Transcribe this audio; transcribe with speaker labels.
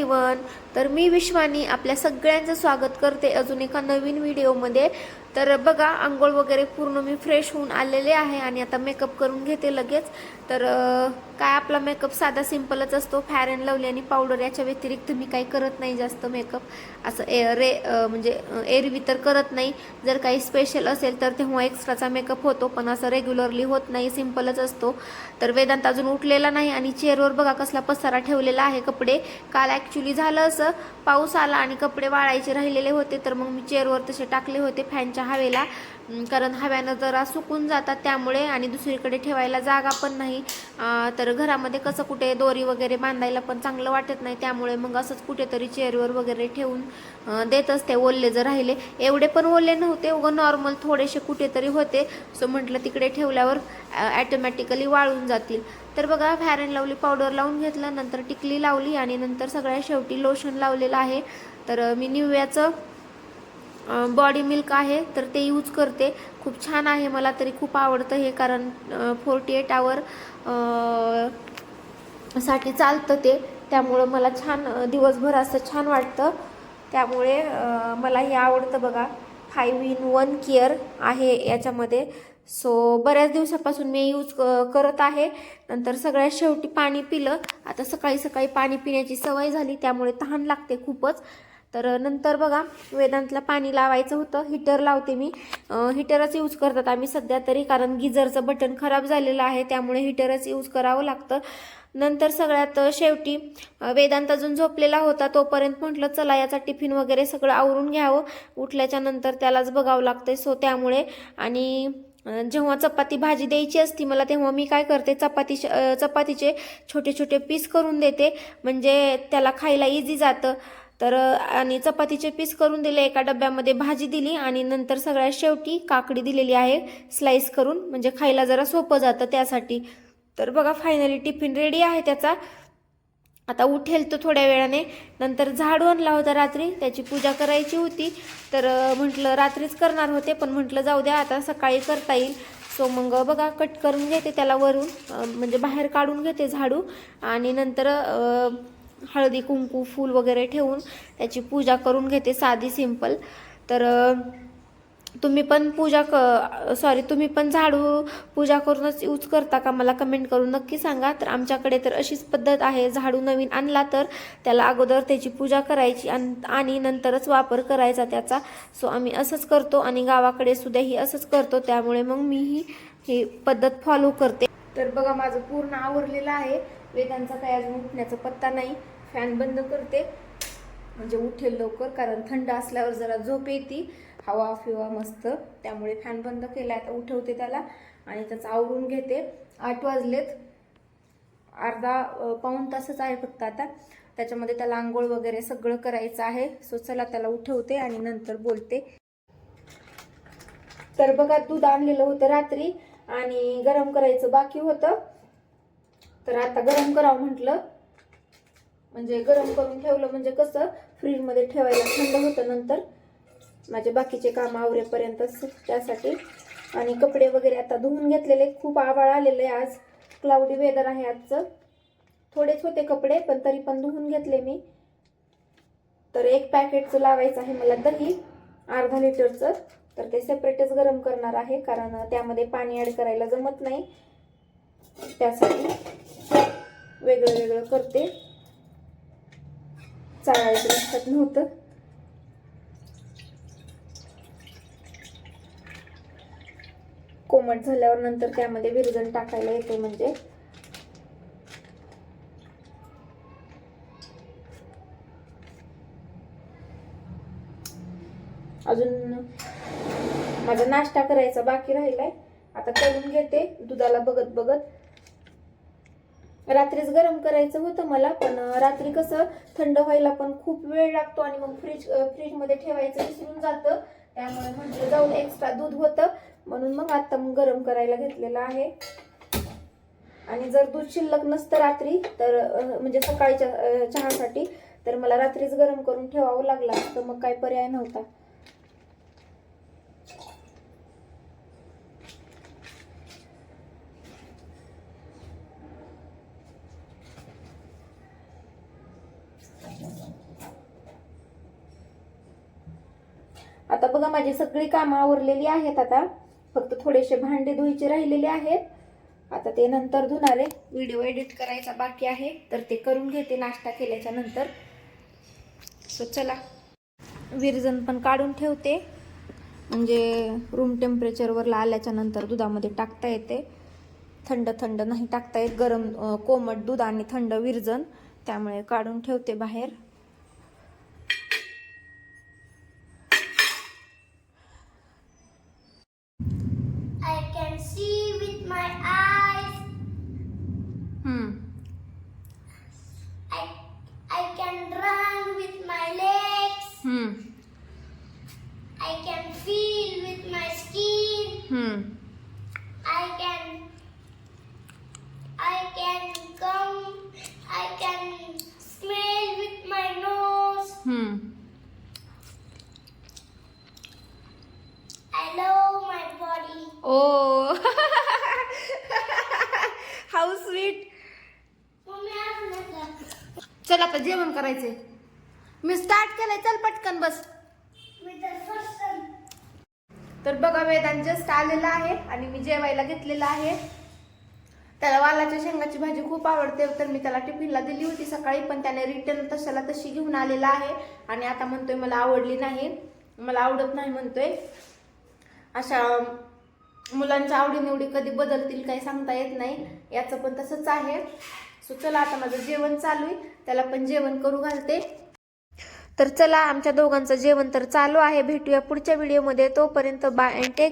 Speaker 1: everyone. तर मी विश्वानी आपल्या सगळ्यांचं स्वागत करते अजून एका नवीन व्हिडिओमध्ये. तर बघा आंघोळ वगैरे पूर्ण मी फ्रेश होऊन आलेले आहे आणि आता मेकअप करून घेते लगेच. तर काय आपला मेकअप साधा सिंपलच असतो फॅर अँड लवली आणि पावडर याच्या व्यतिरिक्त मी काही करत नाही जास्त मेकअप असं ए रे म्हणजे एरवी तर करत नाही. जर काही स्पेशल असेल तर तेव्हा एक्स्ट्राचा मेकअप होतो पण असं रेग्युलरली होत नाही सिंपलच असतो. तर वेदांत अजून उठलेला नाही आणि चेअरवर बघा कसला पसारा ठेवलेला आहे कपडे. काल ॲक्च्युली झालं असं पाऊस आला आणि कपडे वाळायचे राहिलेले होते तर मग मी चेअरवर तसे टाकले होते फॅनच्या हवेला. कारण हव्यानं जरा सुकून जातात त्यामुळे आणि दुसरीकडे ठेवायला जागा पण नाही. तर घरामध्ये कसं कुठे दोरी वगैरे बांधायला पण चांगलं वाटत नाही त्यामुळे मग असंच कुठेतरी चेअरवर वगैरे ठेवून देतच देत असते ओल्ले जर राहिले. एवढे पण ओले नव्हते उगं नॉर्मल थोडेसे कुठेतरी होते. सो म्हटलं तिकडे ठेवल्यावर ॲटोमॅटिकली वाळून जातील. तर बघा फॅर अँड लवली पावडर लावून घेतलं नंतर टिकली लावली आणि नंतर सगळ्या शेवटी लोशन लावलेलं आहे. तर मी निव्याचं बॉडी मिल्क आहे तर ते यूज करते. खूप छान आहे मला तरी खूप आवडतं हे कारण फोर्टी एट आवर साठी चालतं ते. त्यामुळं मला छान दिवसभर असं छान वाटतं. त्यामुळे मला हे आवडतं बघा. फाईव्ह इन वन केअर आहे याच्यामध्ये. सो बऱ्याच दिवसापासून मी यूज करत आहे. नंतर सगळ्यात शेवटी पाणी पिलं. आता सकाळी सकाळी पाणी पिण्याची सवय झाली त्यामुळे तहान लागते खूपच. तर नंतर बघा वेदांतला पाणी लावायचं होतं. हिटर लावते मी. हीटरच हिटरच यूज करतात आम्ही सध्या तरी कारण गिझरचं बटन खराब झालेलं आहे त्यामुळे हिटरच यूज करावं लागतं. नंतर सगळ्यात शेवटी वेदांत अजून झोपलेला होता तोपर्यंत म्हटलं चला याचा टिफिन वगैरे सगळं आवरून घ्यावं. उठल्याच्या नंतर त्यालाच बघावं लागतंय सो त्यामुळे. आणि जेव्हा चपाती भाजी द्यायची असती मला तेव्हा मी काय करते चपाती चपातीचे छोटे छोटे पीस करून देते. म्हणजे त्याला खायला इझी जातं. तर आणि चपातीचे पीस करून दिले एका डब्यामध्ये भाजी दिली आणि नंतर सगळ्यात शेवटी काकडी दिलेली आहे स्लाइस करून. म्हणजे खायला जरा सोपं जातं त्यासाठी. तर बघा फायनली टिफिन रेडी आहे त्याचा. आता उठेल तो थोड्या वेळाने. नंतर झाडू आणला होता रात्री त्याची पूजा करायची होती. तर म्हटलं रात्रीच करणार होते पण म्हटलं जाऊ द्या आता सकाळी करता येईल. सो मग बघा कट करून घेते त्याला वरून. म्हणजे बाहेर काढून घेते झाडू. आणि नंतर हळदी कुंकू फूल वगैरे ठेवून त्याची पूजा करून घेते साधी सिंपल तर तुम्ही पण पूजा क सॉरी तुम्ही पण झाडू पूजा करूनच यूज करता का? मला कमेंट करून नक्की सांगा. तर आमच्याकडे तर अशीच पद्धत आहे. झाडू नवीन आणला तर त्याला अगोदर त्याची पूजा करायची आणि नंतरच वापर करायचा त्याचा. सो आम्ही असंच करतो आणि गावाकडे सुद्धा ही असंच करतो. त्यामुळे मग मीही ही ही पद्धत फॉलो करते. तर बघा माझं पूर्ण आवरलेलं आहे. वेदांचा काही अजून उठण्याचा पत्ता नाही. फॅन बंद करते. म्हणजे उठेल लवकर कारण थंड असल्यावर जरा झोप येते. हवा फिवा मस्त. त्यामुळे फॅन बंद केला आता उठवते त्याला आणि त्याचं आवरून घेते. आठ वाजलेत. अर्धा पाऊण तासच आहे फक्त आता. त्याच्यामध्ये त्याला आंघोळ वगैरे सगळं करायचं आहे. सो चला त्याला उठवते आणि नंतर बोलते. तर बघा दूध आणलेलं होतं रात्री आणि गरम करायचं बाकी होतं. तर आता गरम करावं म्हटलं. म्हणजे गरम करून ठेवलं म्हणजे कसं फ्रीजमध्ये ठेवायला थंड होतं नंतर माझे बाकीचे काम आवरेपर्यंत त्यासाठी. आणि कपडे वगैरे आता धुवून घेतलेले खूप आवाळ आलेले आहे आज. क्लाउडी वेदर आहे आजचं. थोडेच होते कपडे पण तरी पण धुवून घेतले मी. तर एक पॅकेटचं लावायचं आहे मला दही अर्धा लिटरचं. तर ते सेपरेटच गरम करणार आहे कारण त्यामध्ये पाणी ॲड करायला जमत नाही. त्यासाठी वेगळं वेगळं करते. चाळायचं लक्षात नव्हतं. कोमट झाल्यावर नंतर त्यामध्ये विरजण टाकायला येते म्हणजे. अजून माझा नाश्ता करायचा बाकी राहिलाय. आता करून घेते. दुधाला बघत बघत रात्रीच गरम करायचं होतं मला पण रात्री कसं थंड व्हायला पण खूप वेळ लागतो आणि मग फ्रीज फ्रीजमध्ये ठेवायचं विसरून जातं. त्यामुळे म्हणजे जाऊन एक्स्ट्रा दूध होतं. म्हणून मग आत्ता मग गरम करायला घेतलेलं आहे. आणि जर दूध शिल्लक नसतं रात्री तर म्हणजे सकाळच्या चहासाठी तर मला रात्रीच गरम करून ठेवावं लागलं तर मग काय पर्याय नव्हता. आता बघा माझी सगळी कामं आवरलेली आहेत आता. फक्त थोडेसे भांडे धुवायचे राहिलेले आहेत. आता ते नंतर धुणारे. व्हिडिओ एडिट करायचा बाकी आहे. तर ते करून घेते नाश्ता केल्याच्यानंतर. सो चला. विरजन पण काढून ठेवते. म्हणजे रूम टेम्परेचरवरला आल्याच्यानंतर दुधामध्ये टाकता येते. थंड थंड नाही टाकता येत. गरम कोमट दूध आणि थंड विरजन. त्यामुळे काढून ठेवते बाहेर.
Speaker 2: My eyes.
Speaker 1: चल आता जेवण करायचंय. मी स्टार्ट केलंय चल पटकन बस. तर बघा वेदांत जस्ट आलेला आहे आणि मी जेवायला घेतलेला आहे. त्याला वालाच्या शेंगाची भाजी खूप आवडते तर मी त्याला टिफिनला दिली होती सकाळी पण त्याने रिटर्न तशाला तशी घेऊन आलेला आहे. आणि आता म्हणतोय मला आवडली नाही. मला आवडत नाही म्हणतोय. अशा मुलांच्या आवडीनिवडी कधी बदलतील काही सांगता येत नाही. याचं पण तसंच आहे. सो चला आता माझं जेवण चालू आहे. त्याला पण जेवण करू घालते. तर चला आमच्या दोघांचं जेवण तर चालू आहे. भेटूया पुढच्या व्हिडिओमध्ये तोपर्यंत बाय अँड टेक